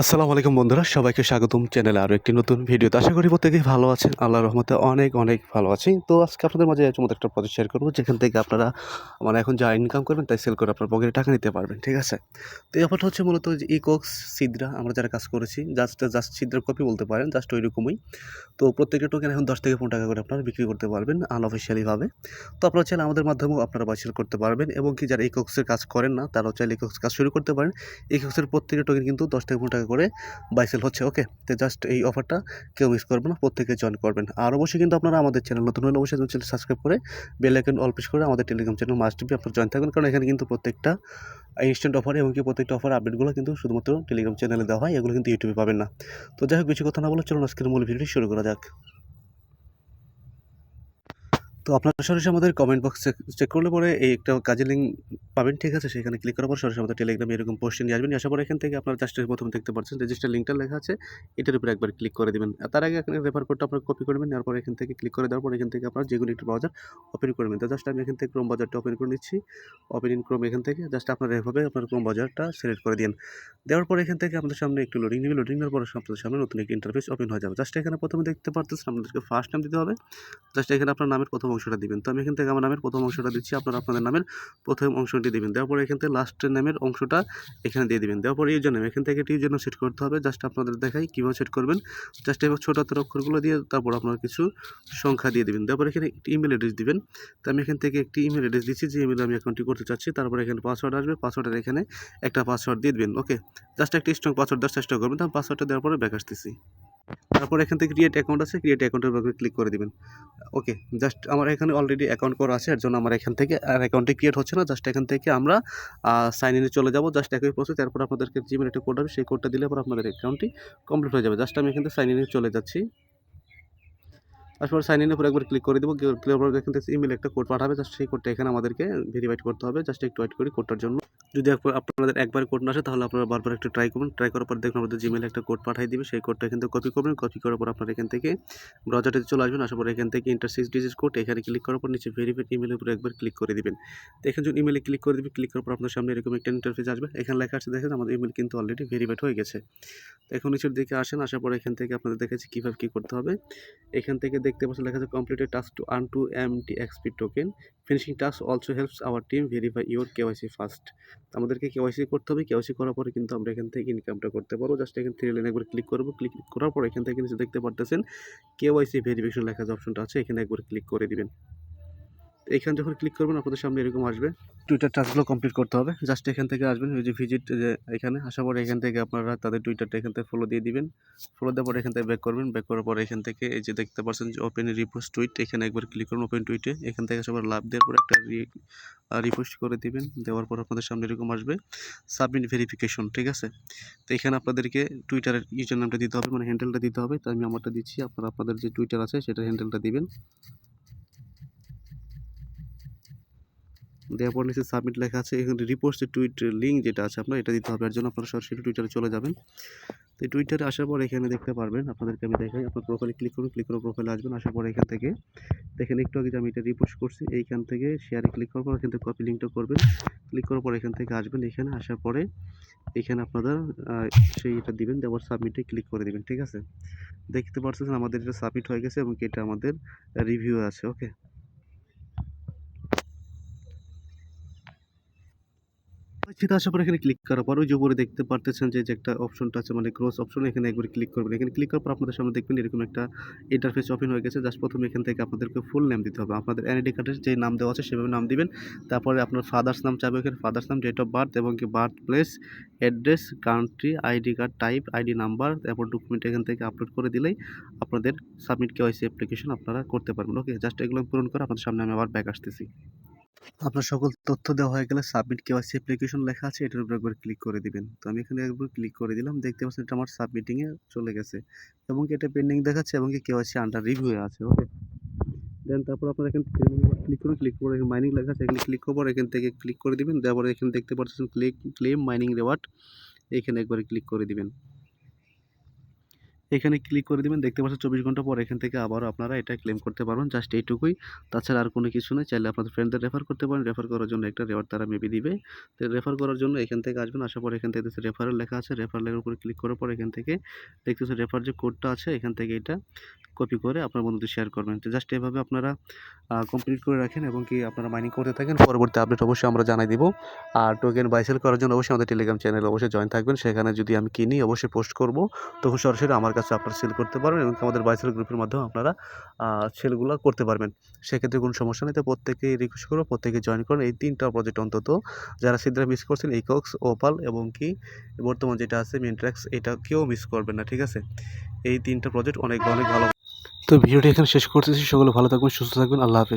আসসালামু আলাইকুম বন্ধুরা, সবাইকে স্বাগতম চ্যানেলে আরও একটি নতুন ভিডিও ভিডিওতে। আশা করি প্রত্যেকেই ভালো আছেন আল্লাহ রহমতে অনেক অনেক ভালো আছি। তো আজকে আপনাদের মাঝে মতো একটা প্রজেক্ট শেয়ার করব, যেখান থেকে আপনারা মানে এখন যা ইনকাম করবেন তাই সেল করে আপনার পকেটে টাকা নিতে পারবেন, ঠিক আছে? তো এই অফারটা হচ্ছে মূলত যে ইকোক্স সিদ্রা আমরা যারা কাজ করেছি জাস্ট জাস্ট সিদ্রার কপি বলতে পারেন জাস্ট ওইরকমই তো প্রত্যেকটা টোকেন এখন দশ থেকে পনেরো টাকা করে আপনারা বিক্রি করতে পারবেন আনঅফিসিয়ালিভাবে তো আপনারা চাইলে আমাদের মাধ্যমেও আপনারা বাই সেল করতে পারবেন, এবং কি যারা ইকোক্সের কাজ করেন না, তারাও চাইলে ইকোক্স কাজ শুরু করতে পারেন। ইকোক্সের প্রত্যেকটা টোকেন কিন্তু দশ থেকে পনেরো টাকা করে বাইসেল হচ্ছে ওকে তো জাস্ট এই অফারটা কেউ মিস করবেন না, প্রত্যেকে জয়েন করবেন। আর অবশ্যই কিন্তু আপনারা আমাদের চ্যানেল নতুন হলে অবশ্যই চ্যানেল সাবস্ক্রাইব করে বেল অল প্রেস করে আমাদের টেলিগ্রাম চ্যানেল মাস্ট বি আপনারা জয়েন থাকবেন, কারণ এখানে কিন্তু প্রত্যেকটা ইনস্ট্যান্ট অফার এবং কি প্রত্যেকটা অফার আপডেটগুলো কিন্তু শুধুমাত্র টেলিগ্রাম চ্যানেলে দেওয়া হয়, এগুলো কিন্তু ইউটিউবে পাবেন না। তো যাই হোক, বেশি কথা না বলে চলুন আজকের মূল ভিডিওটি শুরু করা যাক। তো আপনারা সরাসরি আমাদের কমেন্ট বক্স চেক করলে পরে এই একটা কাজের লিঙ্ক পাবেন, ঠিক আছে? সেখানে ক্লিক করার পর সরাসরি আমাদের টেলিগ্রামে এরকম পোস্টে নিয়ে আসবেন। আসার পর এখান থেকে আপনারা জাস্ট প্রথমে দেখতে পাচ্ছেন রেজিস্টার লিঙ্কটা লেখা আছে, এটার উপরে একবার ক্লিক করে দেবেন। তার আগে এখানে রেফার কোডটা আপনারা কপি করবেন তারপর এখান থেকে ক্লিক করে দেওয়ার পর এখান থেকে আপনারা যেগুলো একটু ব্রাউজার ওপেন করবেন তো জাস্ট আমি এখান থেকে ক্রোম বাজারটা ওপেন করে নিচ্ছি। ওপেন ইন ক্রোম এখান থেকে জাস্ট আপনারা এভাবে আপনার ক্রোম বাজারটা সিলেক্ট করে দিন দেওয়ার পর এখান থেকে আপনাদের সামনে একটু লোডিং নেবে। লোডিং নেওয়ার পর আপনাদের সামনে নতুন একটি ইন্টারফেস ওপেন হয়ে যাবে। জাস্ট এখানে প্রথমে দেখতে পারতেছেন, আপনাদেরকে ফার্স্ট নাম দিতে হবে। জাস্ট এখানে আপনার নামের প্রথম অংশটা দিবেন। তো আমি এখান থেকে আমার নামের প্রথম অংশটা দিচ্ছি, আপনারা আপনাদের নামের প্রথম অংশটি দিবেন। দেওয়ার পরে এখান থেকে লাস্টের নামের অংশটা এখানে দিয়ে দিবেন। দেওয়ার পরে ইউজার নেম এখান থেকে এটি ইউজার সেট করতে হবে। জাস্ট আপনাদের দেখাই কীভাবে সেট করবেন। জাস্ট এবার ছোটো হাতের অক্ষরগুলো দিয়ে তারপর আপনারা কিছু সংখ্যা দিয়ে দিবেন। দেওয়ার পরে এখানে একটি ইমেল অ্যাড্রেস দিবেন। তো আমি এখান থেকে একটি ইমেল অ্যাড্রেস দিচ্ছি। যে ইমেলে আমি অ্যাকাউন্টটি করতে চাচ্ছি, তারপরে এখানে পাসওয়ার্ড আসবে। পাসওয়ার্ডের এখানে একটা পাসওয়ার্ড দিয়ে দেবেন। ওকে জাস্ট একটা স্ট্রং পাসওয়ার্ড দেওয়ার চেষ্টা করবেন। তার পাসওয়ার্ডটা দেওয়ার পরে ব্যাক আসতেছি। তারপর এখান থেকে ক্রিয়েট অ্যাকাউন্ট আছে ক্রিয়েট অ্যাকাউন্টের উপরে ক্লিক করে দিবেন। ওকে জাস্ট আমার এখানে অলরেডি অ্যাকাউন্ট করা আছে, এর জন্য আমার এখান থেকে আর অ্যাকাউন্টে ক্রিয়েট হচ্ছে না জাস্ট এখান থেকে আমরা সাইন ইনে চলে যাব জাস্ট একই প্রসেস তারপর আপনাদেরকে জিমেল একটা কোড হবে, সেই কোডটা দিলে পর আপনাদের অ্যাকাউন্টটি কমপ্লিট হয়ে যাবে। জাস্ট আমি এখান থেকে সাইন ইনে চলে যাচ্ছি। তারপর সাইন ইনের উপর একবার ক্লিক করে দেবো ক্লিক করে এখান থেকে ইমেল একটা কোড পাঠাবে জাস্ট সেই কোডটা এখানে আমাদেরকে ভেরিফাইড করতে হবে জাস্ট একটু ওয়েট করি কোডটার জন্য। যদি আপনাদের একবার কোড না আসে, তাহলে আপনারা বারবার একটু ট্রাই করবেন। ট্রাই করার পর দেখুন আমাদের জিমেলে একটা কোড পাঠিয়ে দিবে। সেই কোডটা কিন্তু কপি করবেন। কপি করার পর আপনারা এখান থেকে ব্রাউজারটিতে চলে আসবেন। আসার পর এখান থেকে ইন্টার সিক্স ডিজিট কোড এখানে ক্লিক করার পর নিচে ভেরিফাইড ইমেলের উপরে একবার ক্লিক করে দিবেন। তো এখানে যদি ইমেলে ক্লিক করে দিবেন ক্লিক করার পর আপনার সামনে এরকম একটা ইন্টারফেস আসবে। এখানে লেখা আছে, দেখেন আমাদের ইমেল কিন্তু অলরেডি ভেরিফাইড হয়ে গেছে। তো এখন নিচের দিকে আসেন। আসার পর এখান থেকে আপনাদের দেখেছি কীভাবে কী করতে হবে। এখান থেকে দেখতে পাচ্ছেন লেখা আছে completed task to earn two M T XP token finishing task also helps our team verify your KYC first আমাদেরকে কেওয়াইসি করতে হবে। কেওয়াইসি করার পরে কিন্তু আমরা এখান থেকে ইনকামটা করতে পারব। জাস্ট এখানে থ্রি লাইন একবার ক্লিক করব। ক্লিক করার পর এখান থেকে নিচে দেখতে পারতেছেন। কেওয়াইসি ভেরিফিকেশন লেখা যে অপশনটা আছে, এখানে একবার ক্লিক করে দিবেন। এখানে যখন ক্লিক করবেন, আপনাদের সামনে এরকম আসবে। টুইটার টাস্কগুলো কমপ্লিট করতে হবে। জাস্ট এখান থেকে আসবেন ওই যে ভিজিট যে এখানে, আসার পরে এখান থেকে আপনারা তাদের টুইটারটা এখান থেকে ফলো দিয়ে দিবেন। ফলো দেওয়ার পরে এখান থেকে ব্যাক করবেন। ব্যাক করার পরে এখান থেকে এই যে দেখতে পাচ্ছেন যে ওপেন রিপোস্ট টুইট এখানে একবার ক্লিক করুন ওপেন টুইটে এখান থেকে সবার লাভ দেওয়ার পর একটা রিপোস্ট করে দিবেন। দেওয়ার পর আপনাদের সামনে এরকম আসবে। সাবমিট ভেরিফিকেশন ঠিক আছে? তো এখানে আপনাদেরকে টুইটারের ইউজার নামটা দিতে হবে মানে হ্যান্ডেলটা দিতে হবে। তো আমি আমারটা দিচ্ছি, আপনারা, আপনাদের যে টুইটার আছে, সেটার হ্যান্ডেলটা দিবেন। দেওয়ার পর নিচে সাবমিট লেখা আছে, এখানে রিপোস্টের টুইট লিঙ্ক যেটা আছে আপনার, এটা দিতে হবে। এর জন্য আপনারা সরাসরি টুইটারে চলে যাবেন। তো টুইটারে আসার পর এখানে দেখতে পারবেন, আপনাদেরকে আমি দেখাই। আপনার প্রোফাইলে ক্লিক করুন ক্লিক করে প্রোফাইলে আসবেন, আসার পর এখান থেকে দেখেন একটু আগে যে আমি এটা রিপোস্ট করছি, এইখান থেকে শেয়ারে ক্লিক করার পর এখান থেকে কপি লিঙ্কটা করবেন। ক্লিক করার পর এখান থেকে আসবেন, এখানে আসার পরে এখানে আপনারা সেই এটা দিবেন, দেওয়ার সাবমিটে ক্লিক করে দেবেন, ঠিক আছে? দেখতে পাচ্ছেন আমাদের এটা সাবমিট হয়ে গেছে এবং এটা আমাদের রিভিউ আছে ওকে সেটা আসার পর এখানে ক্লিক করার পর ওই যে উপরে দেখতে পারতেছেন যে একটা অপশনটা আছে মানে ক্রস অপশন এখানে একবার ক্লিক করবেন। এখানে ক্লিক করার পর আপনাদের সামনে দেখবেন এরকম একটা ইন্টারফেস ওপেন হয়ে গেছে। জাস্ট প্রথমে এখান থেকে আপনাদেরকে ফুল নেম দিতে হবে। আপনাদের এনআইডি কার্ডের যে নাম দেওয়া আছে, সেভাবে নাম দিবেন। তারপরে আপনার ফাদার্স নাম চাইবে এখানে ফাদার্স নাম ডেট অফ বার্থ এবং কি birth place address country ID card type ID number তারপর ডকুমেন্ট এখান থেকে আপলোড করে দিলেই আপনাদের সাবমিট কেওয়াইসি অ্যাপ্লিকেশন আপনারা করতে পারবেন। ওকে জাস্ট এগুলো পূরণ করে আপনাদের সামনে আমি আবার ব্যাক আসতেছি। আপনার সকল তথ্য দেওয়া হয়ে গেলে সাবমিট কেওয়াইসি অ্যাপ্লিকেশন লেখা আছে, এটার উপর একবার ক্লিক করে দিবেন। তো আমি এখানে একবার ক্লিক করে দিলাম, দেখতে পাচ্ছেন এটা আমার সাবমিটিংয়ে চলে গেছে। এবং এটা পেন্ডিং দেখাচ্ছে এবং কেওয়াইসি আন্ডার রিভিউ আছে ওকে দেন তারপর আপনার এখানে ক্লিক করুন ক্লিক করে মাইনিং লেখা আছে, এখানে ক্লিক করব এখান থেকে ক্লিক করে দিবেন, দেওয়ার পরে এখানে দেখতে পাচ্ছেন ক্লিক ক্লেম মাইনিং রেওয়ার্ড এখানে একবারে ক্লিক করে দিবেন। এখানে ক্লিক করে দিবেন। দেখতে পাচ্ছেন চব্বিশ ঘণ্টা পর এখান থেকে আবারও আপনারা এটা ক্লেম করতে পারবেন। জাস্ট এইটুকুই। তাছাড়া আর কোনো কিছু নেই। চাইলে আপনাদের ফ্রেন্ডদের রেফার করতে পারেন। রেফার করার জন্য একটা রেওয়ার্ড তারা মেবি দিবে। তো রেফার করার জন্য এখান থেকে আসবেন। আসার পর এখান থেকে রেফারেল লেখা আছে। রেফার লেখার উপরে ক্লিক করার পর এখান থেকে দেখতেছে রেফার যে কোডটা আছে, এখান থেকে এটা কপি করে আপনার বন্ধুদের শেয়ার করবেন। তো জাস্ট এভাবে আপনারা কমপ্লিট করে রাখেন এবং কি আপনারা মাইনিং করতে থাকেন। পরবর্তী আপডেট অবশ্যই আমরা জানাই দিব। আর টোকেন বাইসেল করার জন্য অবশ্যই আমাদের টেলিগ্রাম চ্যানেল অবশ্যই জয়েন থাকবেন। সেখানে যদি আমি কিনি, অবশ্যই পোস্ট করব। তখন সরাসরি আমার কাছে আপনারা সেল করতে পারবেন এবং আমাদের বাইসেল গ্রুপের মাধ্যমে আপনারা সেলগুলো করতে পারবেন। সেক্ষেত্রে কোনো সমস্যা নেই। তো প্রত্যেকেই রিকোয়েস্ট করব প্রত্যেকে জয়েন করুন। এই তিনটা প্রজেক্ট অন্তত যারা সিদ্রা মিস করছেন ইকক্স ওপাল এবং কি বর্তমান যেটা আছে মিনট্র্যাক্স এটা কেউ মিস করবেন না, ঠিক আছে? এই তিনটা প্রজেক্ট অনেক অনেক ভালো। তো ভিডিওটি এখানে শেষ করতেছি। সকলে ভালো থাকবেন সুস্থ থাকবেন আল্লাহ হাফেজ।